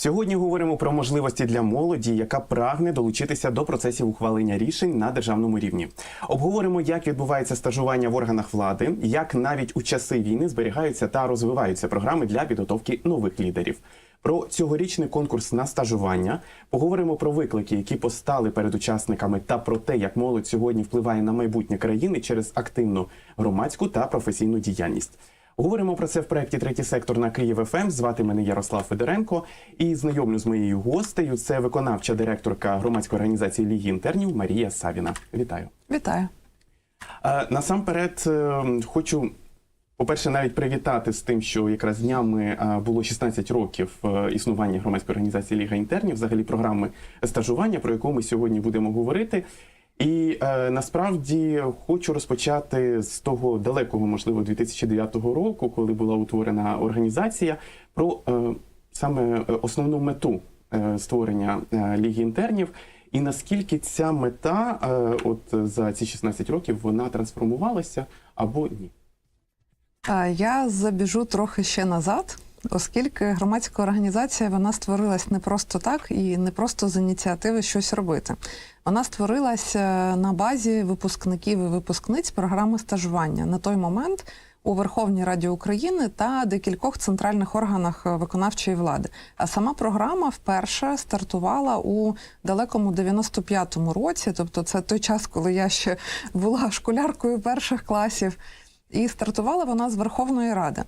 Сьогодні говоримо про можливості для молоді, яка прагне долучитися до процесів ухвалення рішень на державному рівні. Обговоримо, як відбувається стажування в органах влади, як навіть у часи війни зберігаються та розвиваються програми для підготовки нових лідерів. Про цьогорічний конкурс на стажування поговоримо про виклики, які постали перед учасниками, та про те, як молодь сьогодні впливає на майбутнє країни через активну громадську та професійну діяльність. Говоримо про це в проєкті Третій сектор на Київ ФМ. Звати мене Ярослав Федоренко і знайомлю з моєю гостею. Це виконавча директорка громадської організації Ліги інтернів Марія Савіна. Вітаю. Вітаю. Насамперед е, хочу, по-перше, навіть привітати з тим, що якраз днями було 16 років е, існування громадської організації Ліга інтернів, взагалі програми стажування, про яку ми сьогодні будемо говорити. І е, насправді хочу розпочати з того далекого, можливо, 2009 року, коли була утворена організація, про е, саме е, основну мету е, створення е, Ліги інтернів. І наскільки ця мета, е, от за ці 16 років, вона трансформувалася або ні? Я забіжу трохи ще назад, оскільки громадська організація вона створилась не просто так і не просто з ініціативи щось робити. Вона створилась е, на базі випускників і випускниць програми стажування на той момент. У Верховній Раді України та декількох центральних органах е, виконавчої влади. А сама програма вперше стартувала у далекому 95-му році, тобто це той час, коли я ще була школяркою перших класів. І стартувала вона з Верховної Ради.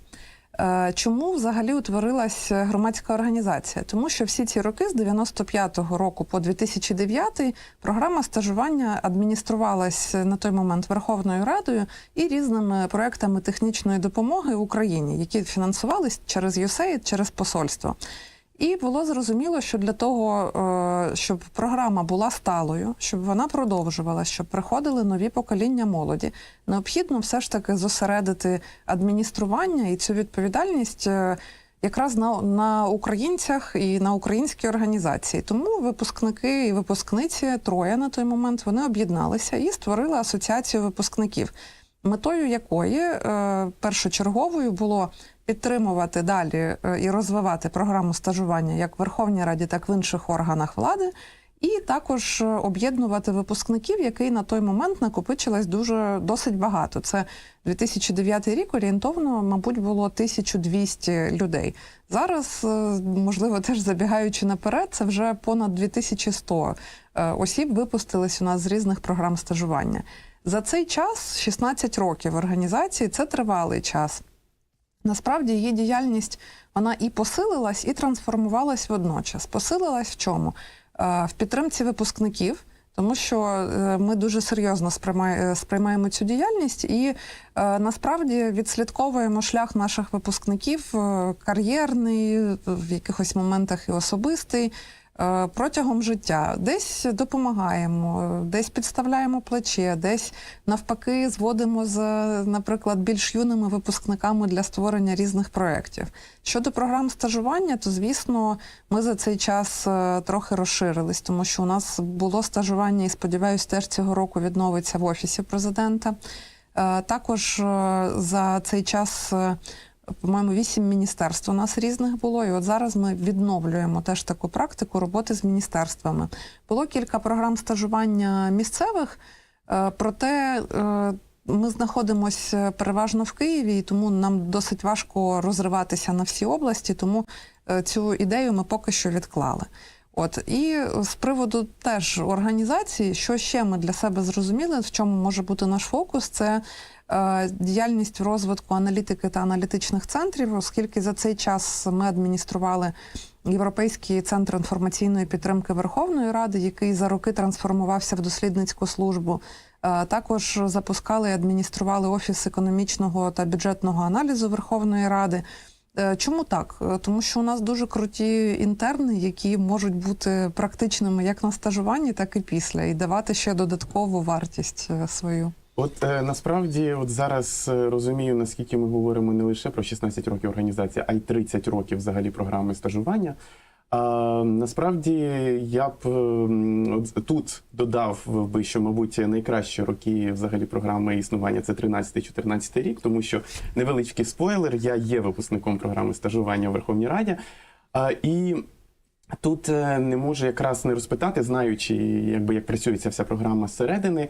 Е, Чому взагалі утворилась громадська організація? Тому що всі ці роки з 95-го року по 2009 програма стажування адмініструвалась на той момент Верховною Радою і різними проектами технічної допомоги Україні, які фінансувались через USAID, через посольство. І було зрозуміло, що для того, е, щоб програма була сталою, щоб вона продовжувала, щоб приходили нові покоління молоді, необхідно все ж таки зосередити адміністрування і цю відповідальність е, якраз на, на українцях і на українській організації. Тому випускники і випускниці троє на той момент вони об'єдналися і створили асоціацію випускників, метою якої е, першочерговою було підтримувати далі е, і розвивати програму стажування як в Верховній Раді, так і в інших органах влади. І також е, об'єднувати випускників, який на той момент накопичилось дуже досить багато. Це 2009 рік орієнтовно, мабуть, було 1200 людей. Зараз, можливо, теж забігаючи наперед, це вже понад 2100 е, осіб випустились у нас з різних програм стажування. За цей час, 16 років організації, це тривалий час. Насправді її діяльність вона і посилилась, і трансформувалась водночас. Посилилась в чому? Е, В підтримці випускників, тому що е, ми дуже серйозно сприймаємо цю діяльність і е, насправді відслідковуємо шлях наших випускників е, кар'єрний, в якихось моментах і особистий. Е, Протягом життя десь допомагаємо, десь підставляємо плече, десь навпаки зводимо з, наприклад, більш юними випускниками для створення різних проєктів. Щодо програм стажування, то звісно, ми за цей час е, трохи розширились, тому що у нас було стажування, і сподіваюся, теж цього року відновиться в офісі президента. Е, Також за цей час. Е, По-моєму, вісім міністерств у нас різних було, і от зараз ми відновлюємо теж таку практику роботи з міністерствами. Було кілька програм стажування місцевих, е, проте е, ми знаходимося переважно в Києві, і тому нам досить важко розриватися на всі області, тому е, цю ідею ми поки що відклали. От і з приводу теж організації, що ще ми для себе зрозуміли, в чому може бути наш фокус, це е, діяльність розвитку аналітики та аналітичних центрів, оскільки за цей час ми адміністрували Європейський центр інформаційної підтримки Верховної Ради, який за роки трансформувався в дослідницьку службу. Е, Також запускали і адміністрували офіс економічного та бюджетного аналізу Верховної Ради. Е, Чому так? Е, Тому що у нас дуже круті інтерни, які можуть бути практичними як на стажуванні, так і після, і давати ще додаткову вартість е, свою. От е, насправді, от зараз е, розумію, наскільки ми говоримо не лише про 16 років організації, а й 30 років взагалі програми стажування. А, насправді я б е, от тут додав би, що, мабуть, найкращі роки взагалі програми існування це 13-14 рік, тому що невеличкий спойлер, я є випускником програми стажування в Верховній Раді. А, і Тут е, не можу якраз не розпитати, знаючи, якби як працює ця вся програма зсередини,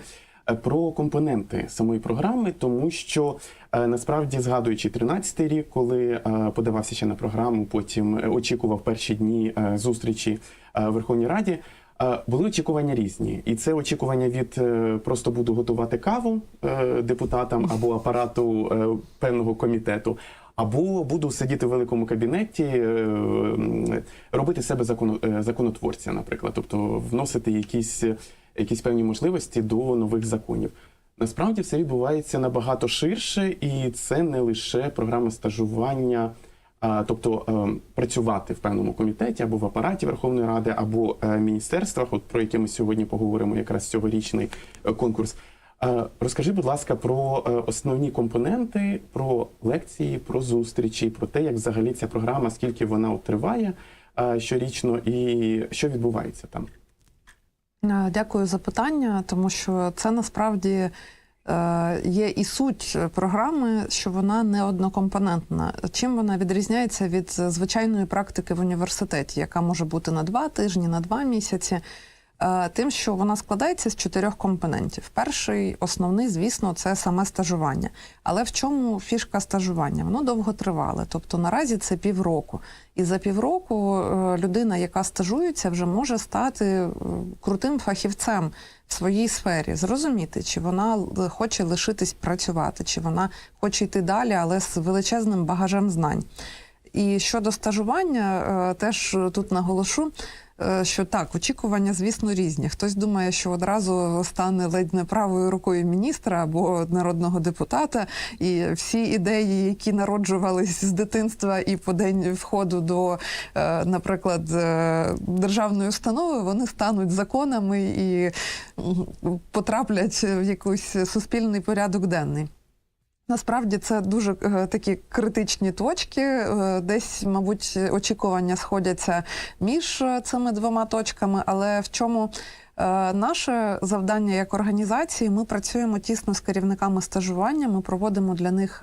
про компоненти самої програми, тому що е, насправді згадуючи 13-й рік, коли е, подавався ще на програму, потім е, очікував перші дні е, зустрічі е, в Верховній Раді. е, Були очікування різні, і це очікування від е, просто буду готувати каву е, депутатам або апарату е, певного комітету, або буду сидіти в великому кабінеті, е, робити себе законо, е, законотворця, наприклад, тобто вносити якісь, якісь певні можливості до нових законів. Насправді все відбувається набагато ширше, і це не лише програма стажування, тобто е, працювати в певному комітеті або в апараті Верховної Ради, або е, міністерствах, от про яке ми сьогодні поговоримо, якраз цьогорічний е, конкурс. Розкажи, будь ласка, про основні компоненти, про лекції, про зустрічі, про те, як взагалі ця програма, скільки вона триває щорічно, і що відбувається там. Е, Дякую за питання, тому що це насправді е, є і суть програми, що вона не однокомпонентна. Чим вона відрізняється від звичайної практики в університеті, яка може бути на два тижні, на два місяці? Е, Тим, що вона складається з чотирьох компонентів. Перший, основний, звісно, це саме стажування. Але в чому фішка стажування? Воно довго тривале. Тобто наразі це півроку. І за півроку е, людина, яка стажується, вже може стати е, крутим фахівцем в своїй сфері, зрозуміти, чи вона хоче лишитись працювати, чи вона хоче йти далі, але з величезним багажем знань. І щодо стажування, теж тут наголошу. Е, Що так, очікування, звісно, різні. Хтось думає, що одразу стане ледь не правою рукою міністра або народного депутата, і всі ідеї, які народжувались з дитинства і по день входу до, е, наприклад, е, державної установи, вони стануть законами і потраплять в якийсь суспільний порядок денний. Насправді це дуже е, такі критичні точки. Е, Десь, мабуть, очікування сходяться між е, цими двома точками, але в чому наше завдання як організації, ми працюємо тісно з керівниками стажування, ми проводимо для них.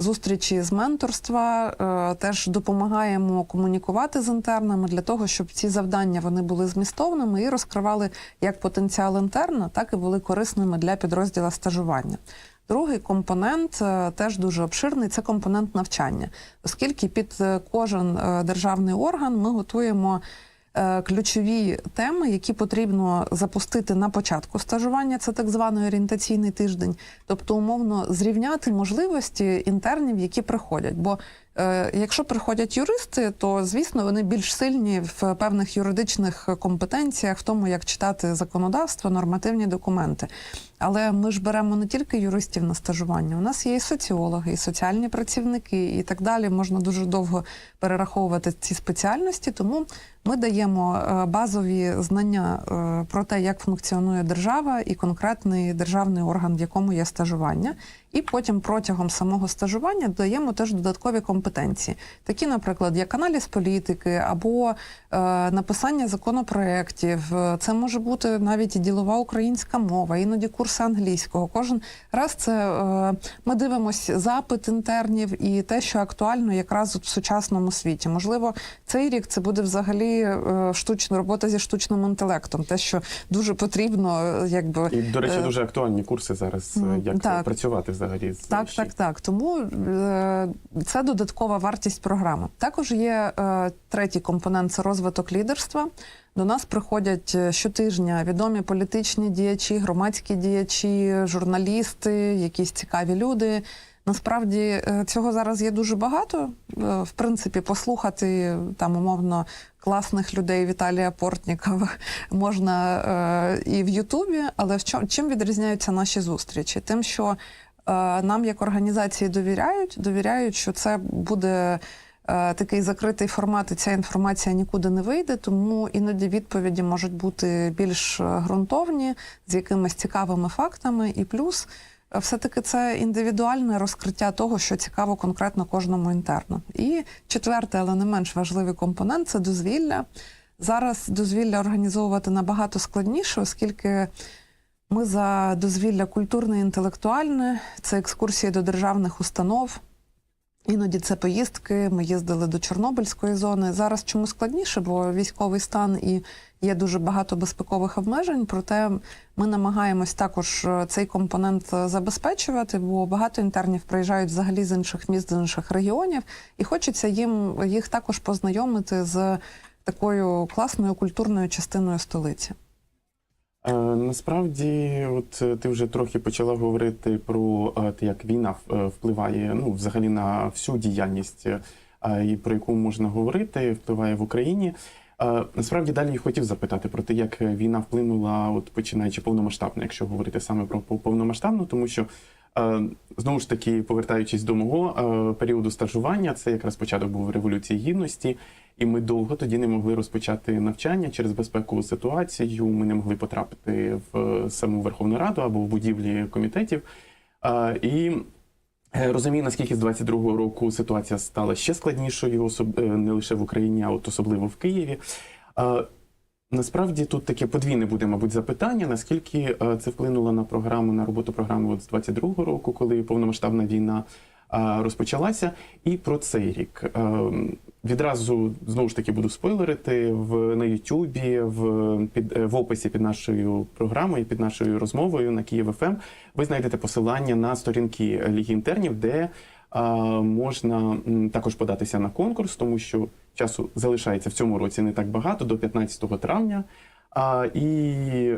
Зустрічі з менторства теж допомагаємо комунікувати з інтернами для того, щоб ці завдання вони були змістовними і розкривали як потенціал інтерна, так і були корисними для підрозділу стажування. Другий компонент е, теж дуже обширний це компонент навчання, оскільки під е, кожен е, державний орган ми готуємо ключові теми, які потрібно запустити на початку стажування. Це так званий орієнтаційний тиждень, тобто умовно зрівняти можливості інтернів, які приходять. Бо якщо приходять юристи, то звісно вони більш сильні в певних юридичних компетенціях, в тому, як читати законодавство, нормативні документи. Але ми ж беремо не тільки юристів на стажування. У нас є і соціологи, і соціальні працівники, і так далі. Можна дуже довго перераховувати ці спеціальності. Тому ми даємо е, базові знання е, про те, як функціонує держава і конкретний державний орган, в якому є стажування. І потім протягом самого стажування даємо теж додаткові компетенції, такі, наприклад, як аналіз політики або е, написання законопроєктів. Це може бути навіть і ділова українська мова, іноді курси англійського. Кожен раз це е, ми дивимося запит інтернів і те, що актуально якраз в сучасному світі. Можливо, цей рік це буде взагалі е, штучна робота зі штучним інтелектом, те, що дуже потрібно, е, якби І, до речі, Е, дуже актуальні курси зараз, е, як так. працювати взагалі Так, так, так. Тому е, це додаткова вартість програми. Також є е, третій компонент це розвиток лідерства. До нас приходять е, щотижня відомі політичні діячі, громадські діячі, журналісти, якісь цікаві люди. Насправді цього зараз є дуже багато. В принципі, послухати там умовно класних людей Віталія Портнікова можна і в Ютубі. Але в чому чим відрізняються наші зустрічі? Тим, що нам як організації довіряють, довіряють, що це буде. е, Такий закритий формат, і ця інформація нікуди не вийде, тому іноді відповіді можуть бути більш е, ґрунтовні, з якимись цікавими фактами. І плюс, е, все-таки це індивідуальне розкриття того, що цікаво конкретно кожному інтерну. І четвертий, але не менш важливий компонент це дозвілля. Зараз дозвілля організовувати набагато складніше, оскільки ми за дозвілля культурне і інтелектуальне, це екскурсії до державних установ. Іноді це поїздки. Ми їздили до Чорнобильської зони. Зараз чому складніше, бо військовий стан і є дуже багато безпекових обмежень. Проте ми намагаємось також е, цей компонент е, забезпечувати, бо багато інтернів приїжджають взагалі з інших міст, з інших регіонів, і хочеться їм їх також познайомити з такою класною культурною частиною столиці. Насправді, от е, ти вже трохи почала говорити про е, те, як війна е, впливає ну, взагалі на всю діяльність, про яку можна говорити, впливає в Україні. Насправді далі я хотів запитати про те, як війна вплинула, от починаючи повномасштабно, якщо говорити саме про пов- повномасштабну, тому що знову ж таки, повертаючись до мого е, періоду стажування, це якраз початок був революції гідності, і ми довго тоді не могли розпочати навчання через безпекову ситуацію. Ми не могли потрапити в саму Верховну Раду або в будівлі комітетів. Е, І Е, Розумію, наскільки з 22-го року ситуація стала ще складнішою, е, не лише в Україні, а от особливо в Києві. Насправді тут таке подвійне буде, мабуть, запитання, наскільки е, це вплинуло на програму, на роботу програми от з 22-го року, коли повномасштабна війна е, розпочалася, і про цей рік. Е, Відразу знову ж таки буду спойлерити в на Ютубі, в в описі під нашою програмою, під нашою розмовою на Київ ФМ. Ви знайдете посилання на сторінки Ліги інтернів, де можна також податися на конкурс, тому що часу залишається в цьому році не так багато, до 15 травня. А, і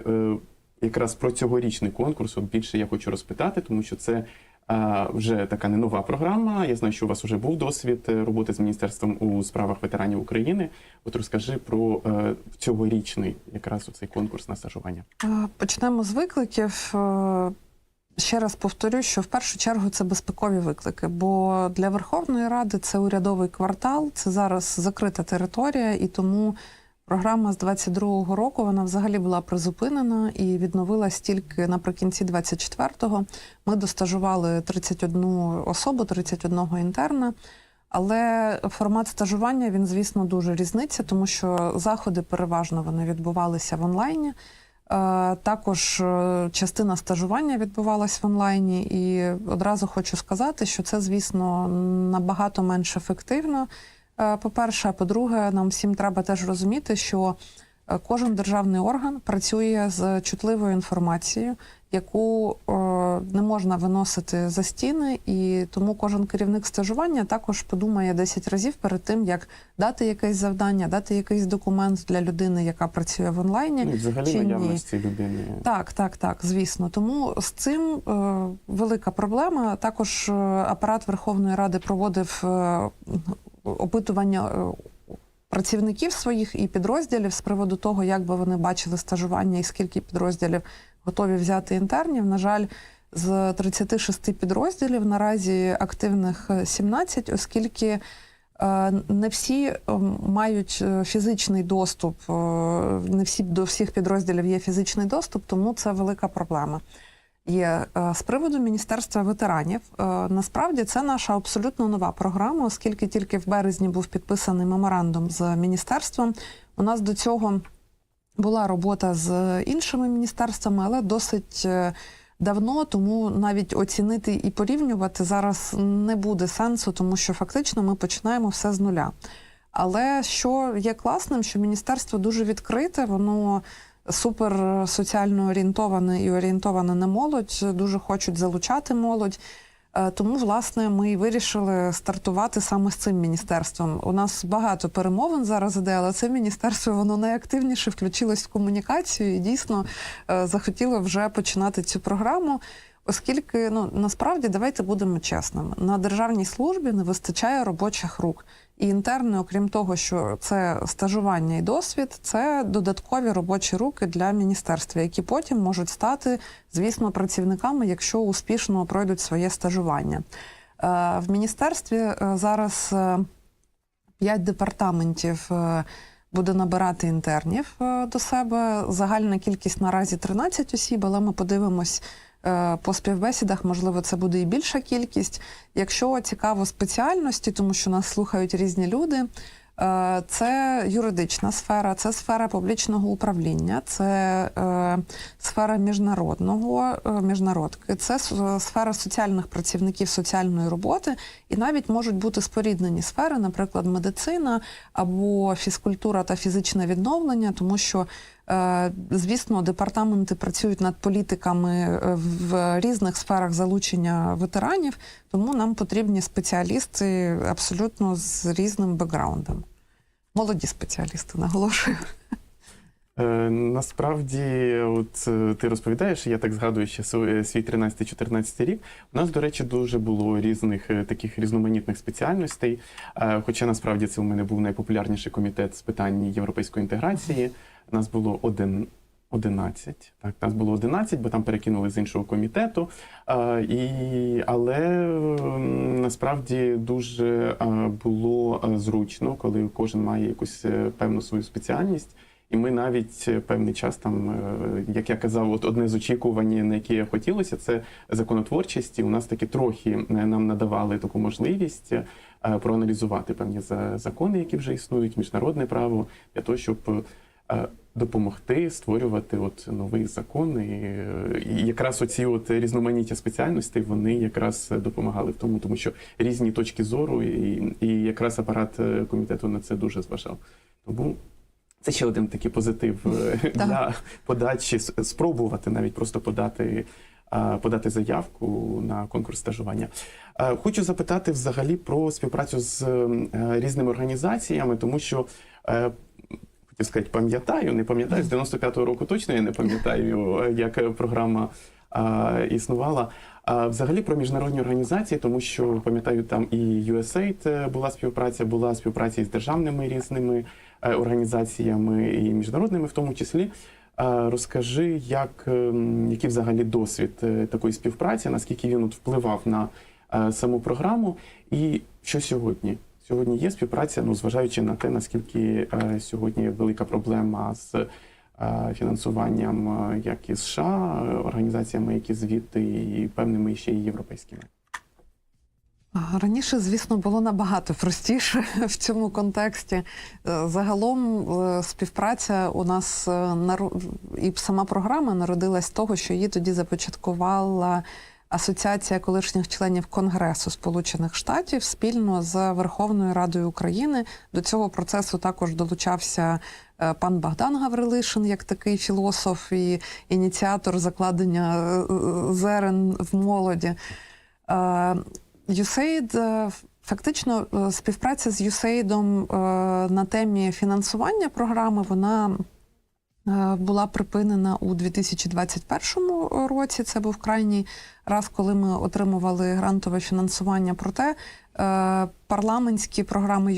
е, якраз про цьогорічний конкурс більше я хочу розпитати, тому що це а, вже така не нова програма. Я знаю, що у вас вже був досвід е, роботи з міністерством у справах ветеранів України. От розкажи про е, цьогорічний якраз оцей конкурс на стажування. Е, Почнемо з викликів. Ще раз повторю, що в першу чергу це безпекові виклики, бо для Верховної Ради це урядовий квартал, це зараз закрита територія, і тому програма з 22-го року вона взагалі була призупинена і відновилась тільки наприкінці 24-го. Ми достажували 31 особу, 31 інтерна. Але формат стажування він, звісно, дуже різниця, тому що заходи переважно вони відбувалися в онлайні. Також е, частина стажування відбувалась в онлайні, і одразу хочу сказати, що це, звісно, набагато менш ефективно. Е, По-перше, по-друге, нам всім треба теж розуміти, що кожен державний орган працює з чутливою інформацією, яку е, не можна виносити за стіни, і тому кожен керівник стажування також подумає 10 разів перед тим, як дати якесь завдання, дати якийсь документ для людини, яка працює в онлайні. Ну, і взагалі чи ні. наявності людини. Так, так, так, звісно. Тому з цим е, велика проблема. Також е, апарат Верховної Ради проводив е, опитування е, працівників своїх і підрозділів з приводу того, як би вони бачили стажування і скільки підрозділів готові взяти інтернів. На жаль, з 36 підрозділів наразі активних е, 17, оскільки е, не всі е, мають е, фізичний доступ, е, не всі до всіх підрозділів є фізичний доступ, тому це велика проблема. Є Е, з приводу Міністерства ветеранів. е, Насправді це наша абсолютно нова програма, оскільки тільки в березні був підписаний меморандум з міністерством. У нас до цього була робота з іншими міністерствами, але досить е, давно, тому навіть оцінити і порівнювати зараз не буде сенсу, тому що фактично ми починаємо все з нуля. Але що є класним, що міністерство дуже відкрите, воно супер соціально орієнтоване і орієнтоване на молодь, дуже хочуть залучати молодь. Е, Тому, власне, ми і вирішили стартувати саме з цим міністерством. У нас багато перемовин зараз іде, але це міністерство воно найактивніше включилось в комунікацію і дійсно е, захотіло вже починати цю програму. Оскільки ну насправді давайте будемо чесними, на державній службі не вистачає робочих рук. І інтерни, окрім того, що це стажування і досвід, це додаткові робочі руки для міністерства, які потім можуть стати, звісно, працівниками, якщо успішно пройдуть своє стажування. Е, В міністерстві е, зараз е, п'ять департаментів буде набирати інтернів до себе. Загальна кількість наразі 13 осіб, але ми подивимось по співбесідах, можливо, це буде і більша кількість. Якщо цікаво спеціальності, тому що нас слухають різні люди. е, Це юридична сфера, це сфера публічного управління, це е, сфера міжнародного е, міжнародки, це сфера соціальних працівників соціальної роботи, і навіть можуть бути споріднені сфери, наприклад, медицина або фізкультура та фізичне відновлення, тому що Е, Звісно, департаменти працюють над політиками е, в різних сферах залучення ветеранів, тому нам потрібні спеціалісти абсолютно з різним бекграундом. Молоді спеціалісти, наголошую. Е, Насправді, от е, ти розповідаєш, я так згадую ще свій свій 13-14 рік. У нас, до речі, дуже було різних е, таких різноманітних спеціальностей. Е, Хоча насправді це у мене був найпопулярніший комітет з питань європейської інтеграції. Нас було один. 11. Так, нас було 11, бо там перекинули з іншого комітету. А, і, але насправді дуже було зручно, коли кожен має якусь е, певну свою спеціальність. І ми навіть е, певний час там, е, як я казав, от одне з очікувань, на яке хотілося, це законотворчість. І у нас таки трохи нам надавали таку можливість проаналізувати певні за- закони, які вже існують, міжнародне право, для того, щоб допомогти створювати от новий закон. І, е, і якраз оці от різноманіття спеціальностей вони якраз допомагали в тому, тому що різні точки зору, і, і якраз апарат е, комітету на це дуже зважав. Тому це ще один такий позитив е, для подачі, спробувати навіть просто подати. Подати заявку на конкурс стажування. Е, Хочу запитати взагалі про співпрацю з е, різними організаціями, тому що е, сказати, пам'ятаю, не пам'ятаю, з 95-го року точно я не пам'ятаю, е, як програма а, існувала. А взагалі про міжнародні організації, тому що пам'ятаю, там і USAID е, була співпраця, була співпраця із державними різними е, організаціями і міжнародними, в тому числі. Розкажи, як, ем, який взагалі досвід такої співпраці, наскільки він от впливав на саму програму, і що сьогодні? Сьогодні є співпраця, ну зважаючи на те, наскільки е, сьогодні велика проблема з е, фінансуванням е, як і США, організаціями, які звідти, і певними ще й європейськими. Раніше, звісно, було набагато простіше в цьому контексті. Загалом співпраця у нас і сама програма народилась з того, що її тоді започаткувала Асоціація колишніх членів Конгресу Сполучених Штатів спільно з Верховною Радою України. До цього процесу також долучався е, пан Богдан Гаврилишин, як такий філософ і ініціатор закладення е, е, зерен в молоді. USAID, фактично співпраця з USAID на темі фінансування програми вона була припинена у 2021 році. Це був крайній раз, коли ми отримували грантове фінансування. Проте е, парламентські програми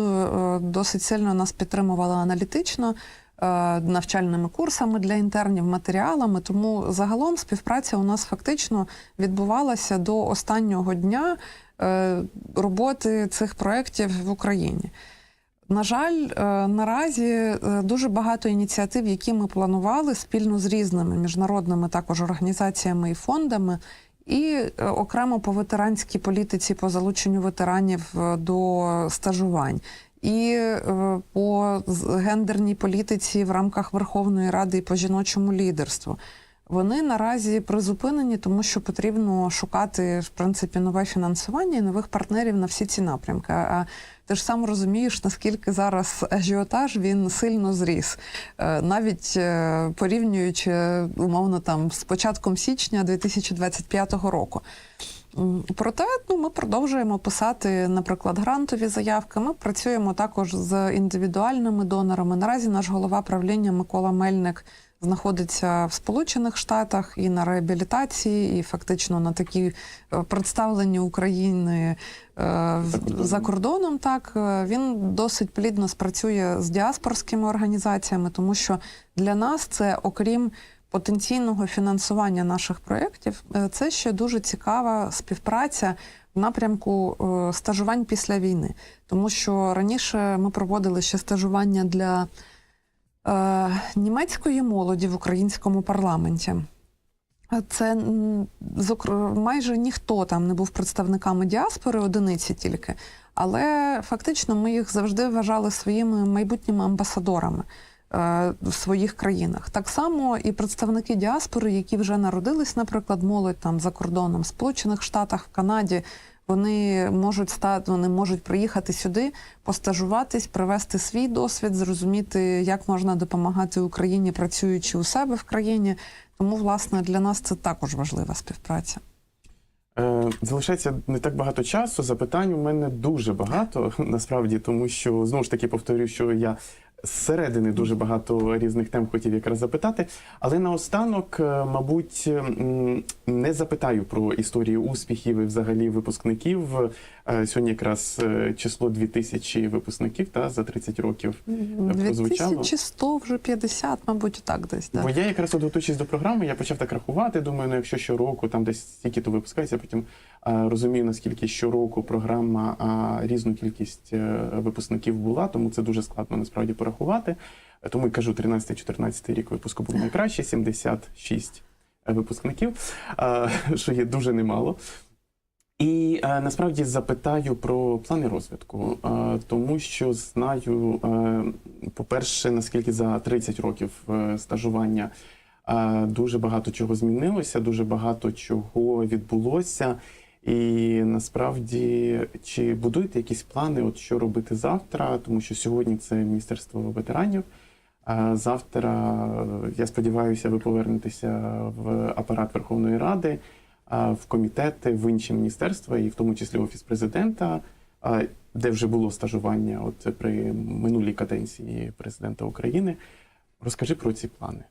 е, досить сильно нас підтримували аналітично. е, Навчальними курсами для інтернів, матеріалами, тому загалом співпраця у нас фактично відбувалася до останнього дня е, роботи цих проєктів в Україні. На жаль, е, наразі е, дуже багато ініціатив, які ми планували спільно з різними міжнародними також організаціями і фондами, і е, окремо по ветеранській політиці по залученню ветеранів до стажувань. І по гендерній політиці в рамках Верховної Ради і по жіночому лідерству. Вони наразі призупинені, тому що потрібно шукати в принципі нове фінансування і нових партнерів на всі ці напрямки. А ти ж сам розумієш, наскільки зараз ажіотаж він сильно зріс, Е, навіть е, порівнюючи умовно там з початком січня 2025 року. Проте ну, ми продовжуємо писати, наприклад, грантові заявки. Ми працюємо також з індивідуальними донорами. Наразі наш голова правління Микола Мельник знаходиться в Сполучених Штатах і на реабілітації, і фактично на такі е, представлені України е, за кордоном. Так Е, він досить плідно спрацює з діаспорськими організаціями, тому що для нас це, окрім потенційного фінансування наших проєктів, це ще дуже цікава співпраця в напрямку стажувань після війни. Тому що раніше ми проводили ще стажування для е, німецької молоді в українському парламенті. Це майже ніхто там не був представниками діаспори, одиниці тільки. Але фактично ми їх завжди вважали своїми майбутніми амбасадорами е, в своїх країнах. Так само і представники діаспори, які вже народились, наприклад, молодь там за кордоном, в Сполучених Штатах, в Канаді. Вони можуть стати, вони можуть приїхати сюди, постажуватись, привести свій досвід, зрозуміти, як можна допомагати Україні, працюючи у себе в країні. Тому, власне, для нас це також важлива співпраця. Е, Залишається не так багато часу. Запитань у мене дуже багато насправді, тому що знову ж таки повторюю, що я зсередини дуже багато різних тем хотів якраз запитати. Але наостанок, е, мабуть, не запитаю про історію успіхів і взагалі випускників. Е, Сьогодні якраз е, число 2000 випускників та за 30 років. прозвучало. 2100, вже 50, мабуть, так десь. Да. Бо я якраз от готуючись до програми, я почав так рахувати. Думаю, ну якщо щороку там десь стільки то випускається, потім розумію, наскільки щороку програма різну кількість е, випускників була, тому це дуже складно насправді порахувати. Е, Тому й кажу, 13-14 рік випуску був найкраще, 76 випускників, що є дуже немало. І е, насправді запитаю про плани розвитку, е, тому що знаю, е, по-перше, наскільки за 30 років е, стажування е, дуже багато чого змінилося, дуже багато чого відбулося. І насправді, чи будуєте якісь плани, от що робити завтра? Тому що сьогодні це Міністерство ветеранів. А завтра, я сподіваюся, ви повернетеся в апарат Верховної Ради, в комітети, в інші міністерства, і в тому числі Офіс президента, де вже було стажування от при минулій каденції президента України. Розкажи про ці плани.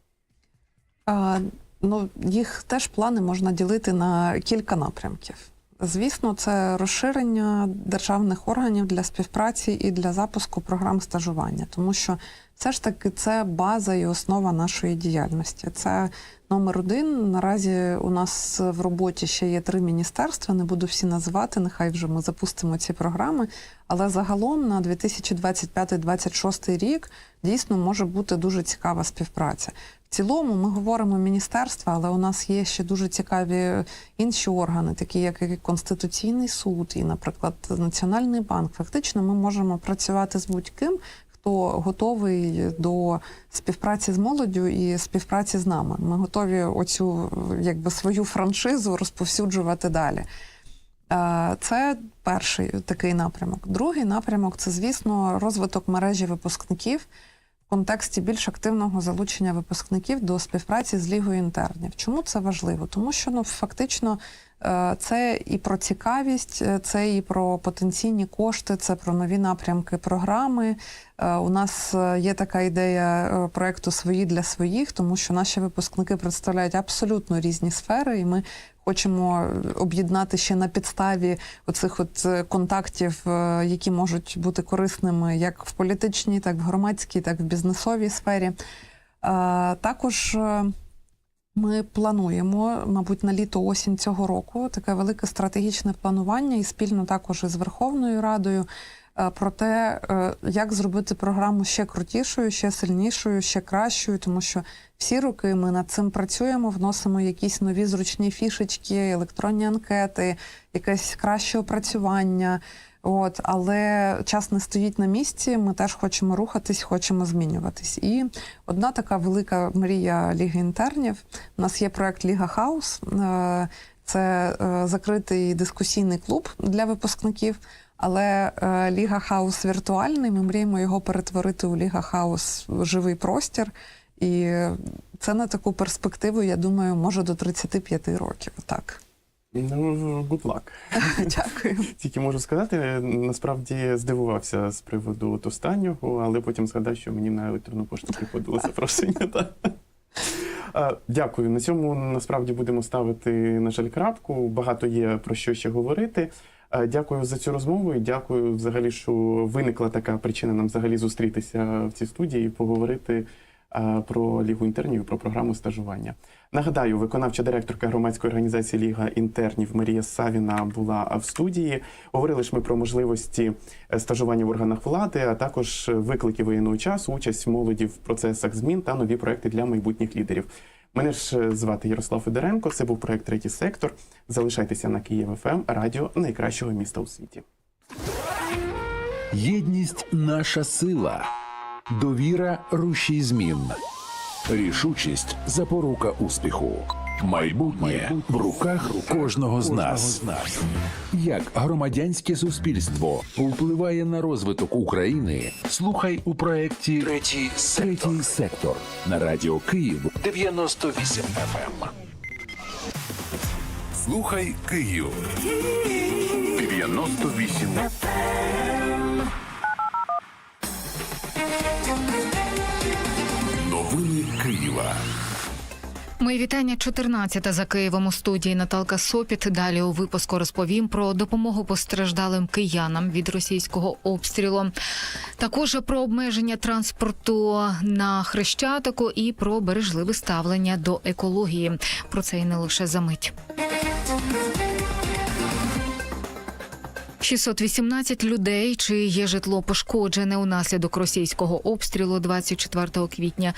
А, ну, їх теж плани можна ділити на кілька напрямків. Звісно, це розширення державних органів для співпраці і для запуску програм стажування, тому що все ж таки це база і основа нашої діяльності. Це номер один. Наразі у нас в роботі ще є три міністерства. Не буду всі називати. Нехай вже ми запустимо ці програми. Але загалом на 2025-2026 рік дійсно може бути дуже цікава співпраця. Цілому ми говоримо міністерства, але у нас є ще дуже цікаві інші органи, такі як Конституційний суд і, наприклад, Національний банк. Фактично, ми можемо працювати з будь-ким, хто готовий до співпраці з молоддю і співпраці з нами. Ми готові оцю якби свою франшизу розповсюджувати далі. Е, Це перший такий напрямок. Другий напрямок це, звісно, розвиток мережі випускників контексті більш активного залучення випускників до співпраці з лігою інтернів. Чому це важливо? Тому що ну фактично це і про цікавість, е, це і про потенційні кошти, це про нові напрямки програми. Е, У нас е, є така ідея е, проекту свої для своїх, тому що наші випускники представляють абсолютно різні сфери, і ми хочемо об'єднати ще на підставі оцих от е, контактів, е, які можуть бути корисними як в політичній, так в громадській, так в бізнесовій сфері. Е, Також е, ми плануємо, мабуть, на літо осінь цього року таке велике стратегічне планування і спільно також із Верховною Радою про те, е, як зробити програму ще крутішою, ще сильнішою, ще кращою, тому що всі роки ми над цим працюємо, вносимо якісь нові зручні фішечки, електронні анкети, якесь краще опрацювання. От, але час не стоїть на місці. Ми теж хочемо рухатись, хочемо змінюватись. І одна така велика мрія Ліги інтернів. У нас є проект Ліга Хаус. Е, Це е, закритий дискусійний клуб для випускників. Але е, Ліга Хаус віртуальний. Ми мріємо його перетворити у Ліга Хаус живий простір. І це на таку перспективу, я думаю, може до 35 років. Так. Ну, good luck. Дякую. Тільки можу сказати, насправді здивувався з приводу от останнього, але потім згадав, що мені на електронну пошту приходило запрошення. Дякую. На цьому насправді будемо ставити, на жаль, крапку. Багато є про що ще говорити. Е, Дякую за цю розмову і дякую взагалі, що виникла така причина нам взагалі зустрітися в цій студії і поговорити е, про лігу інтернів, про програму стажування. Нагадаю, виконавча директорка громадської організації Ліга інтернів Марія Савіна була в студії. Говорили ж ми про можливості е, стажування в органах влади, а також виклики воєнного часу, участь молоді в процесах змін та нові проекти для майбутніх лідерів. Мене ж е, звати Ярослав Федоренко. Це був проект Третій сектор. Залишайтеся на Київ ФМ, радіо найкращого міста у світі. Єдність наша сила, довіра рушій змін, рішучість запорука успіху. Майбутнє в руках кожного з нас. Як громадянське суспільство впливає на розвиток України? Слухай у проєкті Третій сектор на радіо Київ 98 FM. Слухай Київ 98 Новини Києва. Мої вітання 14 за Києвом у студії Наталка Сопіт. Далі у випуску розповім про допомогу постраждалим киянам від російського обстрілу. Також про обмеження транспорту на хрещатику і про бережливе ставлення до екології. Про це і не лише за мить. 618 людей, чиє житло пошкоджене унаслідок російського обстрілу 24 квітня,